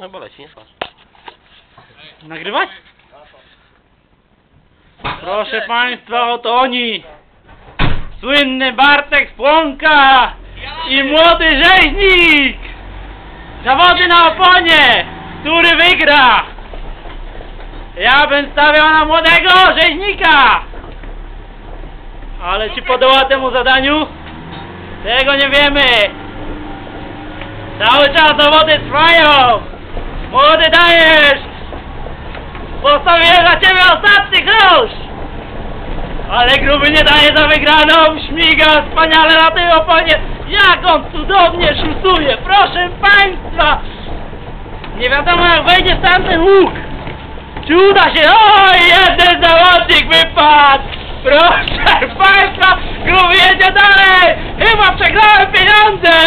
No bo leci, nie patrz. Nagrywać? Proszę Państwa, oto oni! Słynny Bartek Spłonka i młody rzeźnik! Zawody na oponie! Który wygra? Ja bym stawiał na młodego rzeźnika! Ale czy podoła temu zadaniu? Tego nie wiemy! Cały czas zawody trwają! Młody dajesz! Postawię dla ciebie ostatni grosz! Ale gruby nie daje za wygraną, śmiga wspaniale na tej oponie. Jak on cudownie szusuje, proszę państwa! Nie wiadomo jak wejdzie w tamten łuk. Czy uda się? Oj, jeden zawodnik wypadł! Proszę państwa, gruby jedzie dalej! Chyba przegrałem pieniądze!